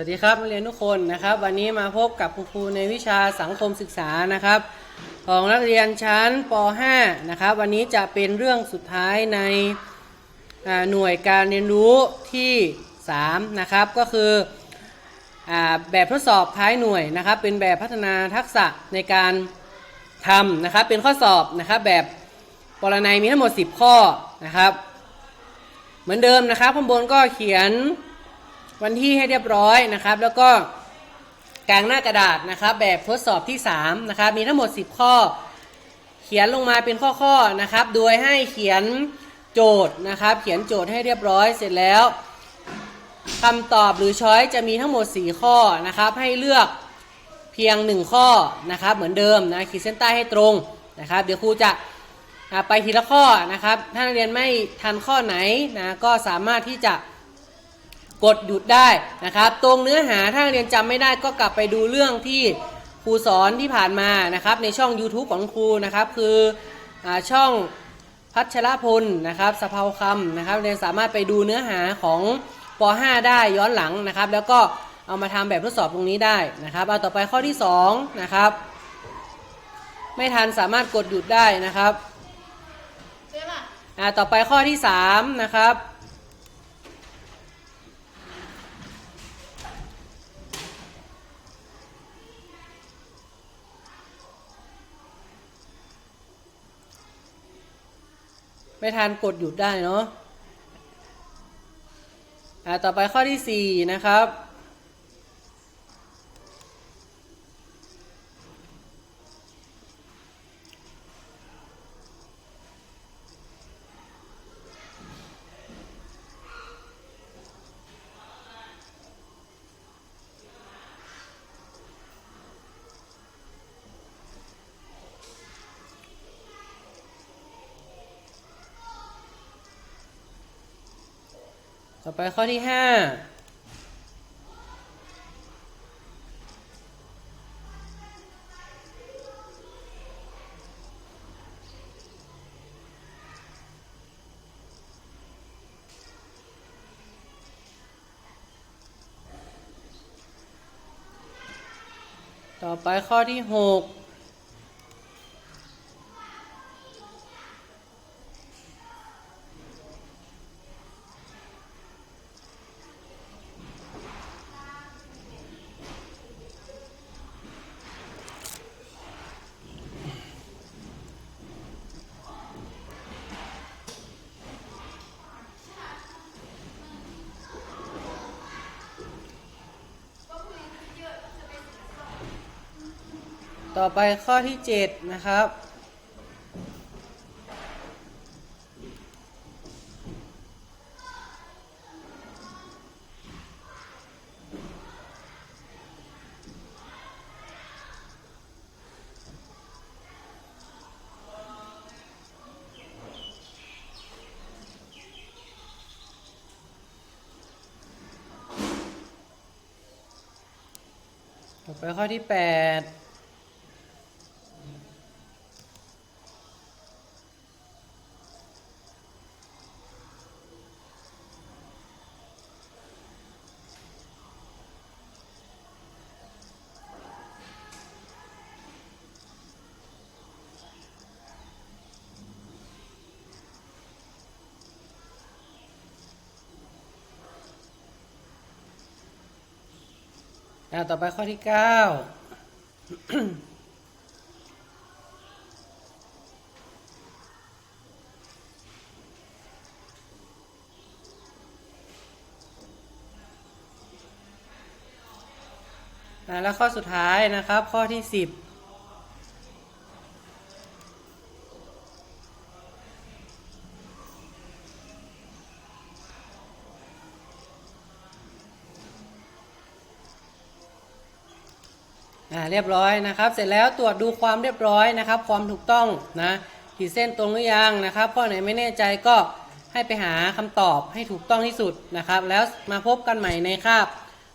วัสดีครับนักเรียนทุกคนนะครับ วันนี้มาพบกับคุณครูในวิชาสังคมศึกษานะครับ ของนักเรียนชั้นป .5 นะครับ วันนี้จะเป็นเรื่องสุดท้ายในหน่วยการเรียนรู้ที่ 3 นะครับ ก็คืออแบบทดสอบท้ายหน่วยนะครับ เป็นแบบพัฒนาทักษะในการทำนะครับ เป็นข้อสอบนะครับแบบปรนัยมีทั้งหมด 10 ข้อนะครับ เหมือนเดิมนะครับข้างบนก็เขียน วันที่ให้เรียบร้อยนะครับ แล้วก็กลางหน้ากระดาษนะครับ แบบทดสอบที่3นะครับมีทั้งหมด 10 ข้อ เขียนลงมาเป็นข้อๆนะครับ โดยให้เขียนโจทย์นะครับ เขียนโจทย์ให้เรียบร้อยเสร็จแล้วคำตอบหรือช้อยจะมีทั้งหมด 4 ข้อนะครับ ให้เลือกเพียง 1 ข้อนะครับ เหมือนเดิมนะขีดเส้นใต้ให้ตรงนะครับ เดี๋ยวครูจะไปทีละข้อนะครับ ถ้านักเรียนไม่ทันข้อไหนนะก็สามารถที่จะ กดหยุดได้นะครับ ตรงเนื้อหาถ้านักเรียนจำไม่ได้ก็กลับไปดูเรื่องที่ครูสอนที่ผ่านมานะครับ ในช่อง YouTube ของครูนะครับ คืออาช่องพัชรพลนะครับสะเพาคำนะครับเรียนสามารถไปดูเนื้อหาของป .5 ได้ย้อนหลังนะครับ แล้วก็เอามาทำแบบทดสอบตรงนี้ได้นะครับเอาต่อไปข้อที่2นะครับไม่ทันสามารถกดหยุดได้นะครับอ่าต่อไปข้อที่3นะครับ ไม่ทันกดหยุดได้เนาะอ่าต่อไปข้อที่ 4 นะครับ ต่อไปข้อที่5ต่อไปข้อที่6 ต่อไปข้อที่ 7 นะครับ ต่อไปข้อที่ 8 อ่าต่อไปข้อที่เก้าอ่าแล้วข้อสุดท้ายนะครับข้อที่สิบ อ่าเรียบร้อยนะครับ เสร็จแล้วตรวจดูความเรียบร้อยนะครับ ความถูกต้องนะขีดเส้นตรงหรือยังนะครับข้อไหนไม่แน่ใจก็ให้ไปหาคำตอบให้ถูกต้องที่สุดนะครับ แล้วมาพบกันใหม่ในคาบ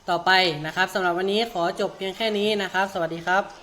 ต่อไปนะครับสำหรับวันนี้ขอจบเพียงแค่นี้นะครับ สวัสดีครับ